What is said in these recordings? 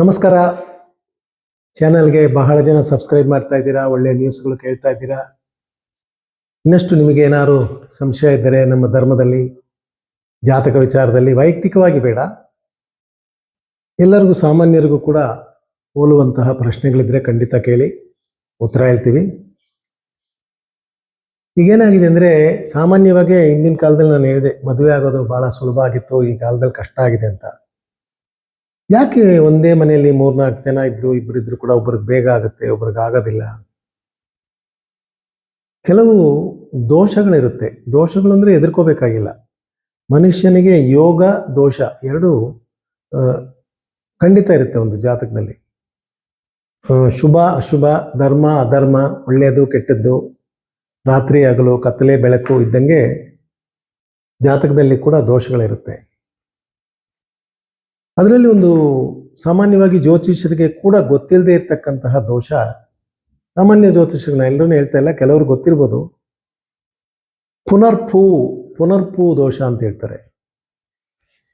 ನಮಸ್ಕಾರ. ಚಾನಲ್ಗೆ ಬಹಳ ಜನ ಸಬ್ಸ್ಕ್ರೈಬ್ ಮಾಡ್ತಾ ಇದ್ದೀರಾ, ಒಳ್ಳೆ ನ್ಯೂಸ್ಗಳು ಕೇಳ್ತಾ ಇದ್ದೀರಾ? ಇನ್ನಷ್ಟು ನಿಮಗೆ ಏನಾದರೂ ಸಂಶಯ ಇದ್ದರೆ ನಮ್ಮ ಧರ್ಮದಲ್ಲಿ, ಜಾತಕ ವಿಚಾರದಲ್ಲಿ ವೈಯಕ್ತಿಕವಾಗಿ ಬೇಡ. ಎಲ್ಲರಿಗೂ ಸಾಮಾನ್ಯರಿಗೂ ಕೂಡ ಹೋಲುವಂತಹ ಪ್ರಶ್ನೆಗಳಿದ್ರೆ ಖಂಡಿತ ಕೇಳಿ, ಉತ್ತರ ಹೇಳ್ತೀವಿ. ಈಗೇನಾಗಿದೆ ಅಂದರೆ, ಸಾಮಾನ್ಯವಾಗಿ ಹಿಂದಿನ ಕಾಲದಲ್ಲಿ ನಾನು ಹೇಳಿದೆ, ಮದುವೆ ಆಗೋದು ಭಾಳ ಸುಲಭ ಆಗಿತ್ತು, ಈ ಕಾಲದಲ್ಲಿ ಕಷ್ಟ ಆಗಿದೆ ಅಂತ. ಯಾಕೆ ಒಂದೇ ಮನೆಯಲ್ಲಿ ಮೂರ್ನಾಲ್ಕು ಜನ ಇದ್ರು ಇಬ್ಬರಿದ್ರು ಕೂಡ ಒಬ್ರಿಗೆ ಬೇಗ ಆಗುತ್ತೆ, ಒಬ್ರಿಗೆ ಆಗೋದಿಲ್ಲ? ಕೆಲವು ದೋಷಗಳಿರುತ್ತೆ. ದೋಷಗಳು ಅಂದ್ರೆ ಎದುರ್ಕೋಬೇಕಾಗಿಲ್ಲ. ಮನುಷ್ಯನಿಗೆ ಯೋಗ, ದೋಷ ಎರಡು ಖಂಡಿತ ಇರುತ್ತೆ ಒಂದು ಜಾತಕದಲ್ಲಿ. ಶುಭ, ಅಶುಭ, ಧರ್ಮ, ಅಧರ್ಮ, ಒಳ್ಳೆಯದು, ಕೆಟ್ಟದ್ದು, ರಾತ್ರಿ ಹಗಲು, ಕತ್ತಲೆ, ಬೆಳಕು ಇದ್ದಂಗೆ ಜಾತಕದಲ್ಲಿ ಕೂಡ ದೋಷಗಳಿರುತ್ತೆ. ಅದರಲ್ಲಿ ಒಂದು ಸಾಮಾನ್ಯವಾಗಿ ಜ್ಯೋತಿಷ್ಯರಿಗೆ ಕೂಡ ಗೊತ್ತಿಲ್ಲದೆ ಇರತಕ್ಕಂತಹ ದೋಷ ಸಾಮಾನ್ಯ ಜ್ಯೋತಿಷ್ಯರನ್ನ ಎಲ್ಲರೂ ಹೇಳ್ತಾ ಇಲ್ಲ, ಕೆಲವರು ಗೊತ್ತಿರ್ಬೋದು. ಪುನರ್ಪೂ ಪುನರ್ಪೂ ದೋಷ ಅಂತ ಹೇಳ್ತಾರೆ.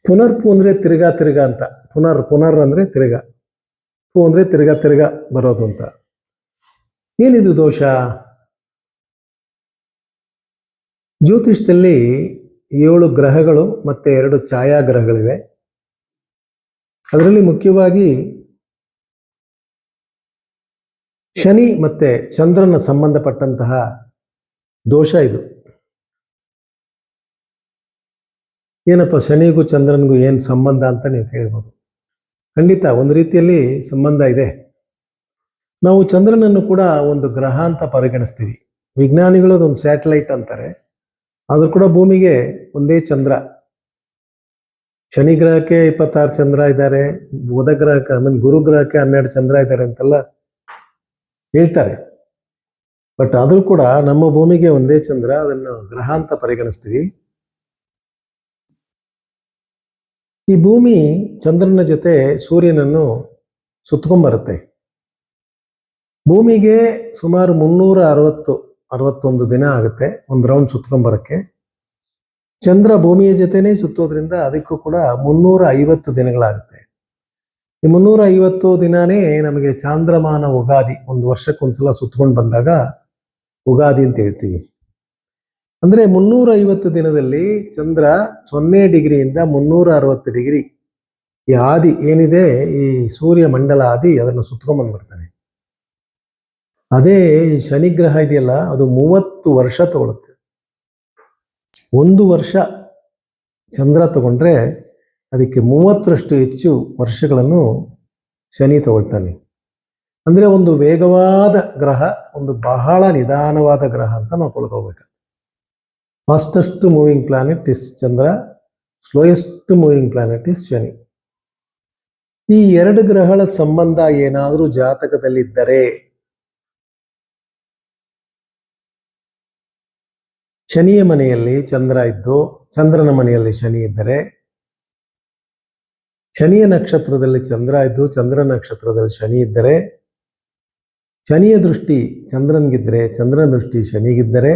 ಪುನರ್ಪೂ ಅಂದ್ರೆ ತಿರ್ಗಾ ತಿರ್ಗಾ ಅಂತ. ಪುನರ್ ಪುನರ್ ಅಂದ್ರೆ ತಿರ್ಗಾ. ಪೂ ಅಂದ್ರೆ ತಿರ್ಗಾ ತಿರ್ಗಾ ಬರೋದು ಅಂತ. ಏನಿದು ದೋಷ? ಜ್ಯೋತಿಷದಲ್ಲಿ ಏಳು ಗ್ರಹಗಳು ಮತ್ತೆ ಎರಡು ಛಾಯಾಗ್ರಹಗಳಿವೆ. ಅದರಲ್ಲಿ ಮುಖ್ಯವಾಗಿ ಶನಿ ಮತ್ತೆ ಚಂದ್ರನ ಸಂಬಂಧಪಟ್ಟಂತಹ ದೋಷ ಇದು. ಏನಪ್ಪ, ಶನಿಗೂ ಚಂದ್ರನಿಗೂ ಏನು ಸಂಬಂಧ ಅಂತ ನೀವು ಕೇಳ್ಬೋದು. ಖಂಡಿತ ಒಂದು ರೀತಿಯಲ್ಲಿ ಸಂಬಂಧ ಇದೆ. ನಾವು ಚಂದ್ರನನ್ನು ಕೂಡ ಒಂದು ಗ್ರಹ ಅಂತ ಪರಿಗಣಿಸ್ತೀವಿ. ವಿಜ್ಞಾನಿಗಳು ಅದೊಂದು ಸ್ಯಾಟಲೈಟ್ ಅಂತಾರೆ. ಆದರೂ ಕೂಡ ಭೂಮಿಗೆ ಒಂದೇ ಚಂದ್ರ. ಶನಿ ಗ್ರಹಕ್ಕೆ ಇಪ್ಪತ್ತಾರು ಚಂದ್ರ ಇದ್ದಾರೆ ಬುಧ ಗ್ರಹಕ್ಕೆ ಆಮೇಲೆ ಗುರು ಗ್ರಹಕ್ಕೆ ಹನ್ನೆರಡು ಚಂದ್ರ ಇದ್ದಾರೆ ಅಂತೆಲ್ಲ ಹೇಳ್ತಾರೆ. ಬಟ್ ಆದರೂ ಕೂಡ ನಮ್ಮ ಭೂಮಿಗೆ ಒಂದೇ ಚಂದ್ರ, ಅದನ್ನು ಗ್ರಹ ಅಂತ ಪರಿಗಣಿಸ್ತೀವಿ. ಈ ಭೂಮಿ ಚಂದ್ರನ ಜೊತೆ ಸೂರ್ಯನನ್ನು ಸುತ್ತಕೊಂಡ್ಬರುತ್ತೆ ಭೂಮಿಗೆ ಸುಮಾರು ಮುನ್ನೂರ ಅರವತ್ತು, ಅರವತ್ತೊಂದು ದಿನ ಆಗುತ್ತೆ ಒಂದು ರೌಂಡ್ ಸುತ್ಕೊಂಡ್ಬರಕ್ಕೆ ಚಂದ್ರ ಭೂಮಿಯ ಜೊತೆನೇ ಸುತ್ತೋದ್ರಿಂದ ಅದಕ್ಕೂ ಕೂಡ ಮುನ್ನೂರ ಐವತ್ತು ದಿನಗಳಾಗುತ್ತೆ. ಈ ಮುನ್ನೂರ ಐವತ್ತು ದಿನಾನೇ ನಮಗೆ ಚಾಂದ್ರಮಾನ ಉಗಾದಿ ಒಂದು ವರ್ಷಕ್ಕೊಂದ್ಸಲ ಸುತ್ತಕೊಂಡು ಬಂದಾಗ ಉಗಾದಿ ಅಂತ ಹೇಳ್ತೀವಿ. ಅಂದ್ರೆ ಮುನ್ನೂರ ಐವತ್ತು ದಿನದಲ್ಲಿ ಚಂದ್ರ ಸೊನ್ನೆ ಡಿಗ್ರಿಯಿಂದ ಮುನ್ನೂರ ಅರವತ್ತು ಡಿಗ್ರಿ ಈ ಆದಿ ಏನಿದೆ ಈ ಸೂರ್ಯ ಮಂಡಲ ಆದಿ ಅದನ್ನು ಸುತ್ಕೊಂಡ್ ಬಂದ್ಬಿಡ್ತಾನೆ. ಅದೇ ಶನಿಗ್ರಹ ಇದೆಯಲ್ಲ, ಅದು ಮೂವತ್ತು ವರ್ಷ ತಗೊಳುತ್ತೆ. ಒಂದು ವರ್ಷ ಚಂದ್ರ ತಗೊಂಡ್ರೆ ಅದಕ್ಕೆ ಮೂವತ್ತರಷ್ಟು ಹೆಚ್ಚು ವರ್ಷಗಳನ್ನು ಶನಿ ತಗೊಳ್ತಾನೆ. ಅಂದರೆ ಒಂದು ವೇಗವಾದ ಗ್ರಹ, ಒಂದು ಬಹಳ ನಿಧಾನವಾದ ಗ್ರಹ ಅಂತ ನಾವು ಕೊಳ್ಕೋಬೇಕು fastest moving planet is Chandra, slowest moving planet is Shani. ಈ ಎರಡು ಗ್ರಹಗಳ ಸಂಬಂಧ ಏನಾದರೂ ಜಾತಕದಲ್ಲಿದ್ದರೆ ಶನಿಯ ಮನೆಯಲ್ಲಿ ಚಂದ್ರ ಇದ್ದು ಚಂದ್ರನ ಮನೆಯಲ್ಲಿ ಶನಿ ಇದ್ದರೆ ಶನಿಯ ನಕ್ಷತ್ರದಲ್ಲಿ ಚಂದ್ರ ಇದ್ದು ಚಂದ್ರ ನಕ್ಷತ್ರದಲ್ಲಿ ಶನಿ ಇದ್ದರೆ ಶನಿಯ ದೃಷ್ಟಿ ಚಂದ್ರನಿಗಿದ್ದರೆ ಚಂದ್ರನ ದೃಷ್ಟಿ ಶನಿಗಿದ್ದರೆ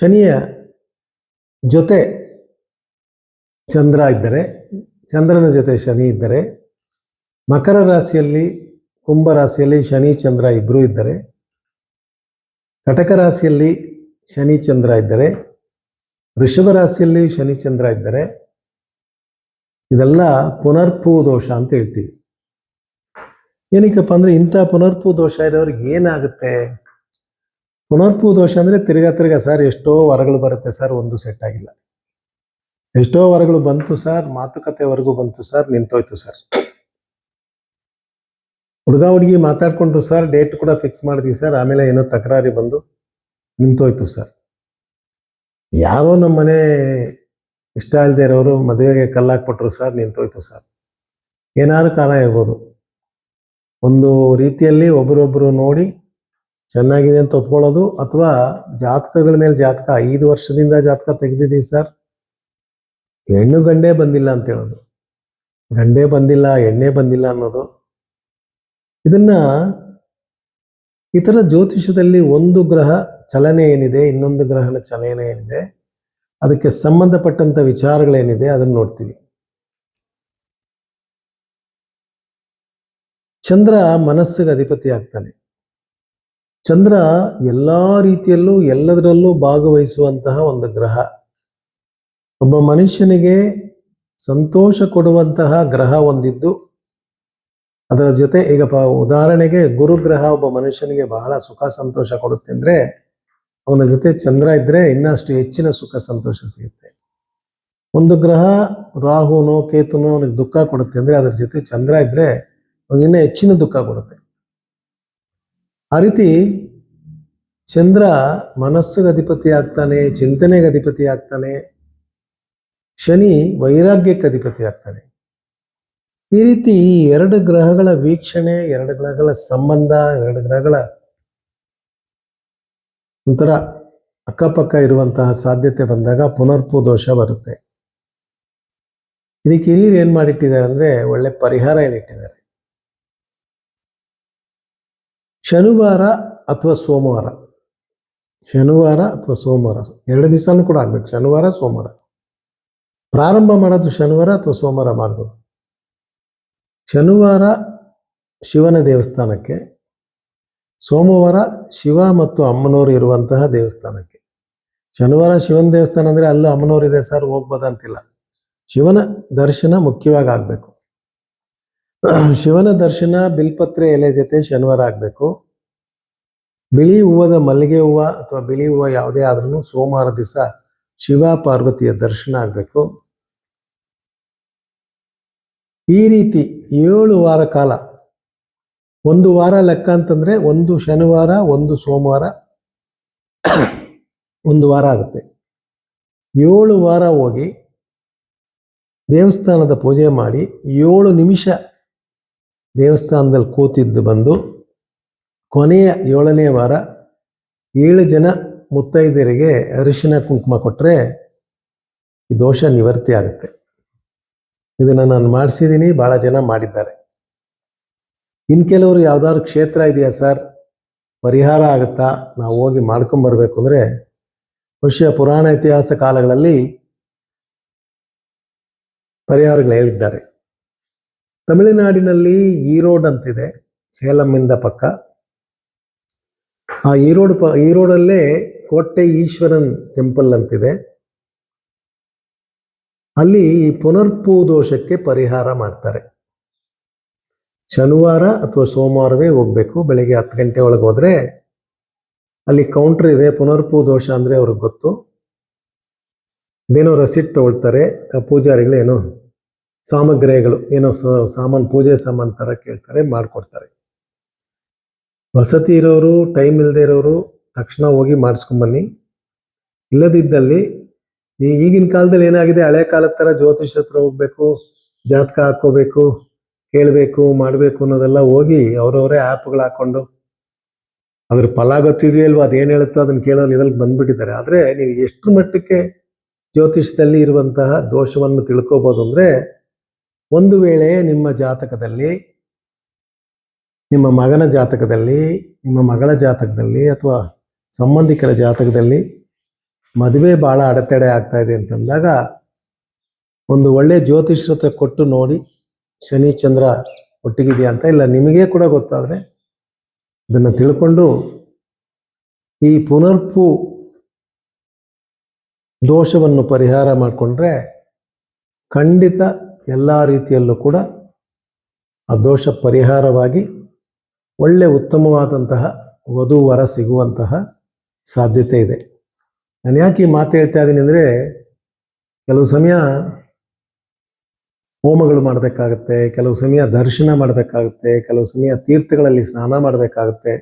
ಶನಿಯ ಜೊತೆ ಚಂದ್ರ ಇದ್ದರೆ ಚಂದ್ರನ ಜೊತೆ ಶನಿ ಇದ್ದರೆ ಮಕರ ರಾಶಿಯಲ್ಲಿ ಕುಂಭ ರಾಶಿಯಲ್ಲಿ ಶನಿ ಚಂದ್ರ ಇಬ್ಬರೂ ಇದ್ದರೆ ಕಟಕ ರಾಶಿಯಲ್ಲಿ ಶನಿ ಚಂದ್ರ ಇದ್ದರೆ, ವೃಷಭ ರಾಶಿಯಲ್ಲಿ ಶನಿ ಚಂದ್ರ ಇದ್ದರೆ, ಇದೆಲ್ಲ ಪುನರ್ಪೂ ದೋಷ ಅಂತ ಹೇಳ್ತೀವಿ. ಏನಕ್ಕಪ್ಪ ಅಂದ್ರೆ ಇಂಥ ಪುನರ್ಪೂ ದೋಷ ಇರೋರಿಗೆ ಏನಾಗುತ್ತೆ? ಪುನರ್ಪೂ ದೋಷ ಅಂದ್ರೆ ತಿರ್ಗಾ ತಿರ್ಗಾ ಸರ್ ಎಷ್ಟೋ ವರಗಳು ಬರುತ್ತೆ ಸರ್, ಒಂದು ಸೆಟ್ ಆಗಿಲ್ಲ. ಎಷ್ಟೋ ವರಗಳು ಬಂತು ಸರ್, ಮಾತುಕತೆವರೆಗೂ ಬಂತು ಸರ್, ನಿಂತೋಯ್ತು ಸರ್. ಹುಡುಗ ಹುಡುಗಿ ಮಾತಾಡ್ಕೊಂಡ್ರು ಸರ್, ಡೇಟ್ ಕೂಡ ಫಿಕ್ಸ್ ಮಾಡಿದ್ವಿ, ಸರ್. ಆಮೇಲೆ ಏನೋ ತಕರಾರಿ ಬಂದು ನಿಂತೋಯ್ತು, ಸರ್. ಯಾರೋ ನಮ್ಮ ಮನೆ ಇಷ್ಟ ಇಲ್ಲದೆ ಇರೋರು ಮದುವೆಗೆ ಕಲ್ಲಾಕ್ಬಿಟ್ರು, ಸರ್, ನಿಂತೋಯ್ತು, ಸರ್. ಏನಾದ್ರು ಕಾರಣ ಇರ್ಬೋದು. ಒಂದು ರೀತಿಯಲ್ಲಿ ಒಬ್ಬರೊಬ್ಬರು ನೋಡಿ ಚೆನ್ನಾಗಿದೆ ಅಂತ ಒಪ್ಕೊಳ್ಳೋದು ಅಥವಾ ಜಾತಕಗಳ ಮೇಲೆ ಜಾತಕ, ಐದು ವರ್ಷದಿಂದ ಜಾತಕ ತೆಗೆದಿದ್ದೀವಿ, ಸರ್. ಹೆಣ್ಣು ಗಂಡೇ ಬಂದಿಲ್ಲ ಅಂತ ಹೇಳೋದು. ಗಂಡೇ ಬಂದಿಲ್ಲ ಎಣ್ಣೆ ಬಂದಿಲ್ಲ ಅನ್ನೋದು ಇದನ್ನ ಇತರ ಜ್ಯೋತಿಷ್ಯದಲ್ಲಿ ಒಂದು ಗ್ರಹ ಚಲನೆ ಏನಿದೆ, ಇನ್ನೊಂದು ಗ್ರಹನ ಚಲನೆ ಏನಿದೆ, ಅದಕ್ಕೆ ಸಂಬಂಧಪಟ್ಟಂತ ವಿಚಾರಗಳೇನಿದೆ ಅದನ್ನು ನೋಡ್ತೀವಿ. ಚಂದ್ರ ಮನಸ್ಸಿಗೆ ಅಧಿಪತಿ ಆಗ್ತಾನೆ. ಚಂದ್ರ ಎಲ್ಲ ರೀತಿಯಲ್ಲೂ, ಎಲ್ಲದರಲ್ಲೂ ಭಾಗವಹಿಸುವಂತಹ ಒಂದು ಗ್ರಹ. ಒಬ್ಬ ಮನುಷ್ಯನಿಗೆ ಸಂತೋಷ ಕೊಡುವಂತಹ ಗ್ರಹ ಒಂದಿದ್ದು ಅದರ ಜೊತೆ ಈಗ ಪ ಉದಾಹರಣೆಗೆ ಗುರುಗ್ರಹ ಒಬ್ಬ ಮನುಷ್ಯನಿಗೆ ಬಹಳ ಸುಖ ಸಂತೋಷ ಕೊಡುತ್ತೆ ಅಂದ್ರೆ ಅವನ ಜೊತೆ ಚಂದ್ರ ಇದ್ರೆ ಇನ್ನಷ್ಟು ಹೆಚ್ಚಿನ ಸುಖ ಸಂತೋಷ ಸಿಗುತ್ತೆ. ಒಂದು ಗ್ರಹ ರಾಹುನೋ, ಕೇತುನೋ ಅವನಿಗೆ ದುಃಖ ಕೊಡುತ್ತೆ ಅಂದ್ರೆ ಅದರ ಜೊತೆ ಚಂದ್ರ ಇದ್ರೆ ಅವನಿಗೆ ಇನ್ನೂ ಹೆಚ್ಚಿನ ದುಃಖ ಕೊಡುತ್ತೆ. ಆ ರೀತಿ ಚಂದ್ರ ಮನಸ್ಸಿಗೆ ಅಧಿಪತಿ ಆಗ್ತಾನೆ, ಚಿಂತನೆಗೆ ಅಧಿಪತಿ ಆಗ್ತಾನೆ, ಶನಿ ವೈರಾಗ್ಯಕ್ಕೆ ಅಧಿಪತಿ ಆಗ್ತಾನೆ. ಈ ರೀತಿ ಎರಡು ಗ್ರಹಗಳ ವೀಕ್ಷಣೆ, ಎರಡು ಗ್ರಹಗಳ ಸಂಬಂಧ, ಎರಡು ಗ್ರಹಗಳ ಒಂಥರ ಅಕ್ಕಪಕ್ಕ ಇರುವಂತಹ ಸಾಧ್ಯತೆ ಬಂದಾಗ ಪುನರ್ಪು ದೋಷ ಬರುತ್ತೆ. ಇದಕ್ಕೆ ಹಿರಿಯರು ಏನ್ ಮಾಡಿಟ್ಟಿದ್ದಾರೆ ಅಂದ್ರೆ ಒಳ್ಳೆ ಪರಿಹಾರ ಹೇಳಿಟ್ಟಿದ್ದಾರೆ. ಶನಿವಾರ ಅಥವಾ ಸೋಮವಾರ. ಶನಿವಾರ ಅಥವಾ ಸೋಮವಾರ. ಎರಡು ದಿವಸನೂ ಕೂಡ ಆಗ್ಬೇಕು. ಶನಿವಾರ, ಸೋಮವಾರ. ಪ್ರಾರಂಭ ಮಾಡೋದು ಶನಿವಾರ ಅಥವಾ ಸೋಮವಾರ ಮಾಡ್ಬೋದು. ಶನಿವಾರ ಶಿವನ ದೇವಸ್ಥಾನಕ್ಕೆ, ಸೋಮವಾರ ಶಿವ ಮತ್ತು ಅಮ್ಮನವರು ಇರುವಂತಹ ದೇವಸ್ಥಾನಕ್ಕೆ. ಶನಿವಾರ ಶಿವನ ದೇವಸ್ಥಾನ ಅಂದರೆ ಅಲ್ಲೂ ಅಮ್ಮನವರಿದೆ ಸರ್ ಹೋಗ್ಬೋದಂತಿಲ್ಲ ಶಿವನ ದರ್ಶನ ಮುಖ್ಯವಾಗಿ ಆಗಬೇಕು. ಶಿವನ ದರ್ಶನ ಬಿಲ್ಪತ್ರೆ ಎಲೆ ಜೊತೆ ಶನಿವಾರ ಆಗಬೇಕು. ಬಿಳಿ ಹೂವದ ಮಲ್ಲಿಗೆ ಹೂವ ಅಥವಾ ಬಿಳಿ ಹೂವ ಯಾವುದೇ ಆದ್ರೂ ಸೋಮವಾರ ದಿವಸ ಶಿವ ಪಾರ್ವತಿಯ ದರ್ಶನ ಆಗ್ಬೇಕು. ಈ ರೀತಿ ಏಳು ವಾರ ಕಾಲ, ಒಂದು ವಾರ ಲೆಕ್ಕ ಅಂತಂದರೆ ಒಂದು ಶನಿವಾರ, ಒಂದು ಸೋಮವಾರ, ಒಂದು ವಾರ ಆಗುತ್ತೆ. ಏಳು ವಾರ ಹೋಗಿ ದೇವಸ್ಥಾನದ ಪೂಜೆ ಮಾಡಿ ಏಳು ನಿಮಿಷ ದೇವಸ್ಥಾನದಲ್ಲಿ ಕೂತಿದ್ದು ಬಂದು ಕೊನೆಯ ಏಳನೇ ವಾರ ಏಳು ಜನ ಮುತ್ತೈದೆಯರಿಗೆ ಅರಿಶಿನ ಕುಂಕುಮ ಕೊಟ್ಟರೆ ಈ ದೋಷ ನಿವರ್ತಿ ಆಗುತ್ತೆ. ಇದನ್ನು ನಾನು ಮಾಡಿಸಿದ್ದೀನಿ ಭಾಳ ಜನ ಮಾಡಿದ್ದಾರೆ. ಇನ್ ಕೆಲವರು ಯಾವ್ದಾದ್ರು ಕ್ಷೇತ್ರ ಇದೆಯಾ ಸರ್? ಪರಿಹಾರ ಆಗುತ್ತಾ? ನಾವು ಹೋಗಿ ಮಾಡ್ಕೊಂಬರ್ಬೇಕು ಅಂದರೆ, ಬಹುಶಃ ಪುರಾಣ ಇತಿಹಾಸ ಕಾಲಗಳಲ್ಲಿ ಪರಿಹಾರಗಳು ಹೇಳಿದ್ದಾರೆ. ತಮಿಳುನಾಡಿನಲ್ಲಿ ಈರೋಡ್ ಅಂತಿದೆ, ಸೇಲಂನಿಂದ ಪಕ್ಕ. ಆ ಈರೋಡ್ ಪ, ಈರೋಡಲ್ಲೇ ಕೋಟೆ ಈಶ್ವರನ್ ಟೆಂಪಲ್ ಅಂತಿದೆ. ಅಲ್ಲಿ ಪುನರ್ಪೂ ದೋಷಕ್ಕೆ ಪರಿಹಾರ ಮಾಡ್ತಾರೆ. ಶನಿವಾರ ಅಥವಾ ಸೋಮವಾರವೇ ಹೋಗ್ಬೇಕು, ಬೆಳಿಗ್ಗೆ ಹತ್ತು ಗಂಟೆ ಒಳಗೆ ಹೋದರೆ ಅಲ್ಲಿ ಕೌಂಟರ್ ಇದೆ ಪುನರ್ಪೂ ದೋಷ ಅಂದ್ರೆ ಅವ್ರಿಗೆ ಗೊತ್ತು. ಏನೋ ರಸೀಟ್ ತಗೊಳ್ತಾರೆ, ಪೂಜಾರಿಗಳು ಏನೋ ಸಾಮಗ್ರಿಗಳು, ಏನೋ ಸಾಮಾನ್, ಪೂಜೆ ಸಾಮಾನು ಥರ ಕೇಳ್ತಾರೆ, ಮಾಡ್ಕೊಡ್ತಾರೆ. ವಸತಿ ಇರೋರು ಟೈಮ್ ಇಲ್ಲದೆ ಇರೋರು ತಕ್ಷಣ ಹೋಗಿ ಮಾಡಿಸ್ಕೊಂಬನ್ನಿ ಇಲ್ಲದಿದ್ದಲ್ಲಿ ಈಗಿನ ಕಾಲದಲ್ಲಿ ಏನಾಗಿದೆ? ಹಳೆ ಕಾಲದ ತರ ಜ್ಯೋತಿಷ್ ಹತ್ರ ಹೋಗ್ಬೇಕು, ಜಾತಕ ಹಾಕೋಬೇಕು ಕೇಳಬೇಕು, ಮಾಡಬೇಕು ಅನ್ನೋದೆಲ್ಲ ಹೋಗಿ ಅವರವರೇ ಆ್ಯಪ್ಗಳು ಹಾಕೊಂಡು ಅದ್ರ ಫಲ ಗೊತ್ತಿದೆಯೋ ಇಲ್ವೋ ಅದೇನು ಹೇಳುತ್ತೋ ಅದನ್ನ ಕೇಳೋ ಲೆವೆಲ್ಗೆ ಬಂದ್ಬಿಟ್ಟಿದ್ದಾರೆ. ಆದರೆ ನೀವು ಎಷ್ಟು ಮಟ್ಟಕ್ಕೆ ಜ್ಯೋತಿಷ್ಯದಲ್ಲಿ ಇರುವಂತಹ ದೋಷವನ್ನು ತಿಳ್ಕೋಬೋದು ಅಂದರೆ ಒಂದು ವೇಳೆ ನಿಮ್ಮ ಜಾತಕದಲ್ಲಿ, ನಿಮ್ಮ ಮಗನ ಜಾತಕದಲ್ಲಿ, ನಿಮ್ಮ ಮಗಳ ಜಾತಕದಲ್ಲಿ ಅಥವಾ ಸಂಬಂಧಿಕರ ಜಾತಕದಲ್ಲಿ ಮದುವೆ ಬಹಳ ಅಡೆತಡೆ ಆಗ್ತಾ ಇದೆ ಅಂತಂದಾಗ ಒಂದು ಒಳ್ಳೆ ಜ್ಯೋತಿಷ್ಯತೆ ಹತ್ರ ಕೊಟ್ಟು ನೋಡಿ ಶನಿ ಚಂದ್ರ ಒಟ್ಟಿಗಿದೆಯಾ ಅಂತ ಇಲ್ಲ, ನಿಮಗೇ ಕೂಡ ಗೊತ್ತಾದ್ರೆ ಇದನ್ನು ತಿಳ್ಕೊಂಡು ಈ ಪುನರ್ಪು ದೋಷವನ್ನು ಪರಿಹಾರ ಮಾಡಿಕೊಂಡ್ರೆ ಖಂಡಿತ ಎಲ್ಲ ರೀತಿಯಲ್ಲೂ ಕೂಡ ಆ ದೋಷ ಪರಿಹಾರವಾಗಿ ಒಳ್ಳೆ ಉತ್ತಮವಾದಂತಹ ವಧುವರ ಸಿಗುವಂತಹ ಸಾಧ್ಯತೆ ಇದೆ. ನಾನು ಯಾಕೆ ಈ ಮಾತು ಹೇಳ್ತಾ ಇದ್ದೀನಿ ಅಂದರೆ ಕೆಲವು ಸಮಯ ಹೋಮಗಳು ಮಾಡಬೇಕಾಗತ್ತೆ, ಕೆಲವು ಸಮಯ ದರ್ಶನ ಮಾಡಬೇಕಾಗುತ್ತೆ, ಕೆಲವು ಸಮಯ ತೀರ್ಥಗಳಲ್ಲಿ ಸ್ನಾನ ಮಾಡಬೇಕಾಗುತ್ತೆ.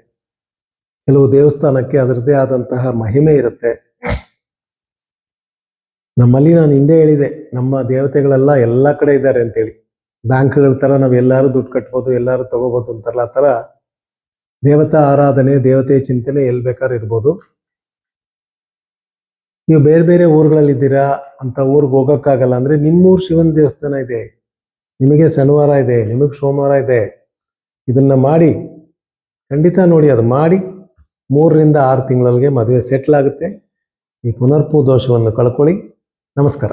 ಕೆಲವು ದೇವಸ್ಥಾನಕ್ಕೆ ಅದರದ್ದೇ ಆದಂತಹ ಮಹಿಮೆ ಇರುತ್ತೆ. ನಮ್ಮಲ್ಲಿ ನಾನು ಹಿಂದೆ ಹೇಳಿದೆ, ನಮ್ಮ ದೇವತೆಗಳೆಲ್ಲ ಎಲ್ಲ ಕಡೆ ಇದ್ದಾರೆ ಅಂತೇಳಿ. ಬ್ಯಾಂಕ್ಗಳ ಥರ ನಾವು ಎಲ್ಲರೂ ದುಡ್ಡು ಕಟ್ಬೋದು, ಎಲ್ಲರೂ ತಗೋಬೋದು ಅಂತಾರಲ್ಲ, ಆ ಥರ ದೇವತಾ ಆರಾಧನೆ, ದೇವತೆ ಚಿಂತನೆ ಎಲ್ಲಿ ಬೇಕಾದ್ರೂ ಇರ್ಬೋದು. ನೀವು ಬೇರೆ ಬೇರೆ ಊರುಗಳಲ್ಲಿ ಇದ್ದೀರಾ ಅಂತ ಊರಿಗೆ ಹೋಗೋಕ್ಕಾಗಲ್ಲ ಅಂದರೆ ನಿಮ್ಮೂರು ಶಿವನ ದೇವಸ್ಥಾನ ಇದೆ. ನಿಮಗೆ ಶನಿವಾರ ಇದೆ, ನಿಮಗೆ ಸೋಮವಾರ ಇದೆ. ಇದನ್ನ ಮಾಡಿ, ಖಂಡಿತ ನೋಡಿ ಅದು ಮಾಡಿ ಮೂರರಿಂದ ಆರು ತಿಂಗಳಲ್ಲಿಗೆ ಮದುವೆ ಸೆಟ್ಲ್ ಆಗುತ್ತೆ. ಈ ಪುನರ್ಪೂ ದೋಷವನ್ನು ಕಳ್ಕೊಳ್ಳಿ. ನಮಸ್ಕಾರ.